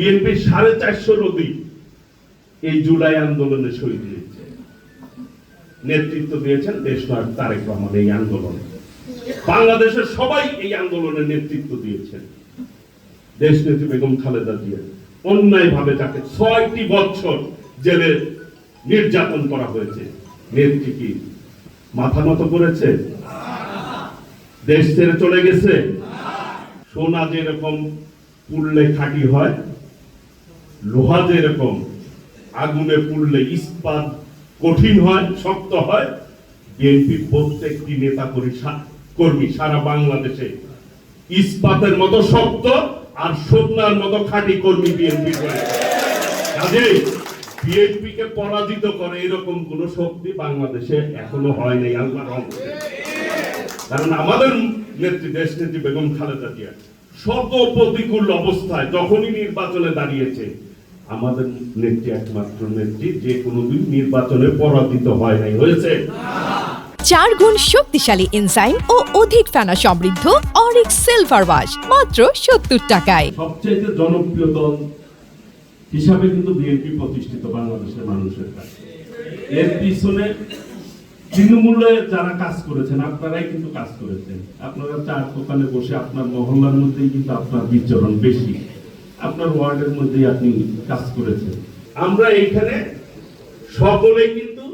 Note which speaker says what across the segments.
Speaker 1: BNP সাড়ে চারশোর অধিক এই জুলাই আন্দোলনে শহীদ হয়েছে। নেতৃত্ব দিয়েছেন দেশনায়ক তারেক রহমান এই আন্দোলনে। বাংলাদেশের সবাই এই আন্দোলনে নেতৃত্ব দিয়েছেন। দেশ নেত্রী বেগম খালেদা জিয়া অন্যায় ভাবে তাকে ছয়টি বছর জেলে নির্যাতন করা হয়েছে। নেত্রী কি মাথা মতো করেছে? দেশ ছেড়ে চলে গেছে? সোনা যেরকম পুড়লে খাঁটি হয় লোহা যেরকম আগুনে পুড়লে ইস্পাত কঠিন হয়, শক্ত হয়। বিএনপির প্রত্যেকটি নেতা করি- কর্মী সারা বাংলাদেশে ইস্পাতের মতো শক্ত আর সোনার মতো খাঁটি কর্মী বিএনপি কাজে বিএনপি কে পরাজিত করে এরকম কোন শক্তি বাংলাদেশে এখনও হয় নাই, আল্লাহ কারণ আমাদের নেত্রী, দেশ নেত্রী বেগম খালেদা জিয়া শত প্রতিকূল অবস্থায় যখনই নির্বাচনে দাঁড়িয়েছে আমাদের নেত্রী একমাত্র নেত্রী যে কোনোদিন নির্বাচনে পরাজিত হয় নাই। হয়েছে?
Speaker 2: চার গুণ শক্তিশালী এনজাইম ও অধিক ফেনা সমৃদ্ধ অরিক সিলভার ওয়াশ মাত্র সত্তর টাকায়।
Speaker 1: সবচেয়ে জনপ্রিয় দল হিসাবে কিন্তু বিএনপি প্রতিষ্ঠিত বাংলাদেশের মানুষের কাছে। এর পিছনে তৃণমূলে যারা কাজ করেছেন আপনারাই কিন্তু কাজ করেছেন। আপনারা চার দোকানে বসে আপনার মহল্লার মধ্যেই কিন্তু আপনার বিচরণ বেশি। আপনার ওয়ার্ডের মধ্যেই আপনি কাজ করেছেন। আমরা এইখানে সকলেই কিন্তু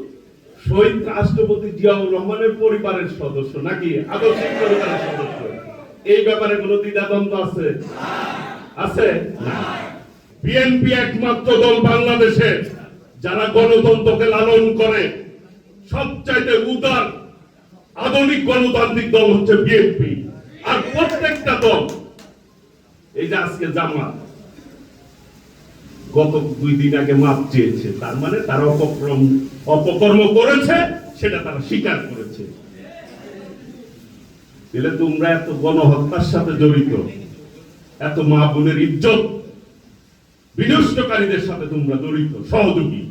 Speaker 1: শহীদ রাষ্ট্রপতি জিয়াউর রহমানের পরিবারের সদস্য নাকি আদর্শিক পরিবারের সদস্য? এই ব্যাপারে কোনো দ্বিধাদ্বন্দ্ব আছে? আছে? বিএনপি একমাত্র দল বাংলাদেশে যারা গণতন্ত্রকে লালন করে। সবচাইতে উদার, আধুনিক গণতান্ত্রিক দল হচ্ছে বিএনপি। আর প্রত্যেকটা দল, এই যে আজকে জামাত গত দুই দিন আগে মাপ চেয়েছে। তার মানে তারা অপক্রম, অপকর্ম করেছে, সেটা তারা স্বীকার করেছে। তাহলে তোমরা এত গণহত্যার সাথে জড়িত, এত মা বোনের ইজ্জত বিনষ্টকারীদের সাথে তোমরা জড়িত, সহযোগী।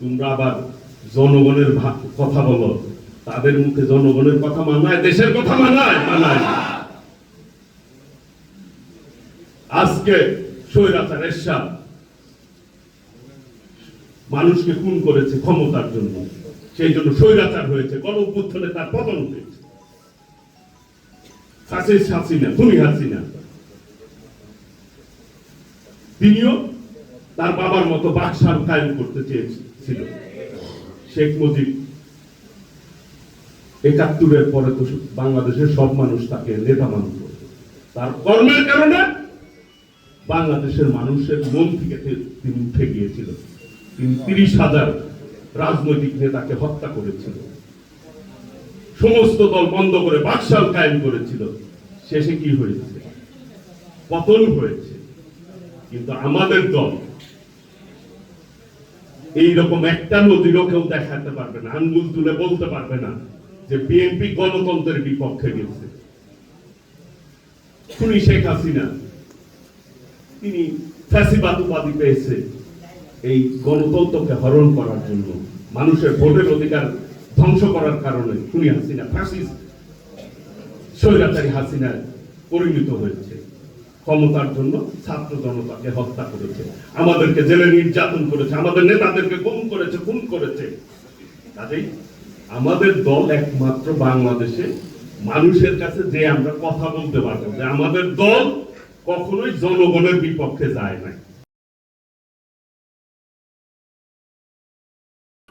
Speaker 1: তোমরা আবার জনগণের কথা বলো। তাদের মুখে জনগণের কথা মানায়, দেশের কথা মানায় মানায় আজকে স্বৈরাচার এরশাদ মানুষকে খুন করেছে ক্ষমতার জন্য। সেই জন্য স্বৈরাচার হয়েছে গণ তার পতন হয়েছে। হাসিনা তুমি হাসিনা। তিনিও তার বাবার মতো কায়েম করতে চেয়েছিল। শেখ মুজিব একাত্তরের পরে তো বাংলাদেশের সব মানুষ তাকে নেতা মানত। তার কর্মের কারণে বাংলাদেশের মানুষের মন থেকে তিনি উঠে গিয়েছিল। তিনি তিরিশ হাজার রাজনৈতিক নেতাকে হত্যা করেছিল। সমস্ত দল বন্ধ করে বাকশাল কায়েম করেছিল। শেষে কি হয়েছে? পতন হয়েছে। কিন্তু আমাদের দল এইরকম একটা নদীরও কেউ দেখাতে পারবে না, আঙ্গুল তুলে বলতে পারবে না যে বিএনপি গণতন্ত্রের বিপক্ষে গেছে। খুনি শেখ হাসিনা, তিনি ফ্যাসিবাদ উপাধি পেয়েছে। এই গণতন্ত্রকে হরণ করার জন্য, মানুষের ভোটের অধিকার ধ্বংস করার কারণে খুনি হাসিনা ফ্যাসিস্ট স্বৈরাচারী হাসিনায় পরিণত হয়েছে। ক্ষমতার জন্য ছাত্র জনতাকে হত্যা করেছে, আমাদেরকে জেলে নির্যাতন করেছে, আমাদের নেতাদেরকে গুম করেছে, খুন করেছে। কাজেই আমাদের দল একমাত্র বাংলাদেশে মানুষের কাছে যে আমরা কথা বলতে পারব, যে আমাদের দল কখনোই জনগণের বিপক্ষে যায় নাই।